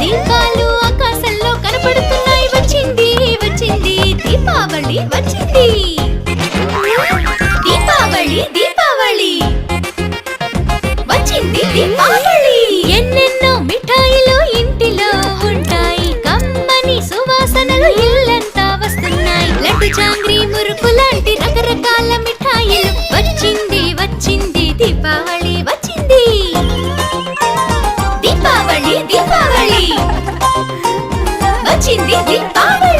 దీపాలు ఆకాశంలో కనపడుతున్నాయి. వచ్చింది వచ్చింది. దీపావళి వచ్చింది. దీపావళి దీపావళి. వచ్చింది దీపావళి. ఎన్నెన్నో మిఠాయిలు ఇంటిలో ఉంటాయి. కమ్మని సువాసనలు ఇల్లంతా వస్తున్నాయి. లడ్డు చాంగ్రీ మురుకు లాంటి రకరకాల మిఠాయిలు. వచ్చింది వచ్చింది దీపావళి. వచ్చింది దీపావళి స్టైల్గా బట్టలు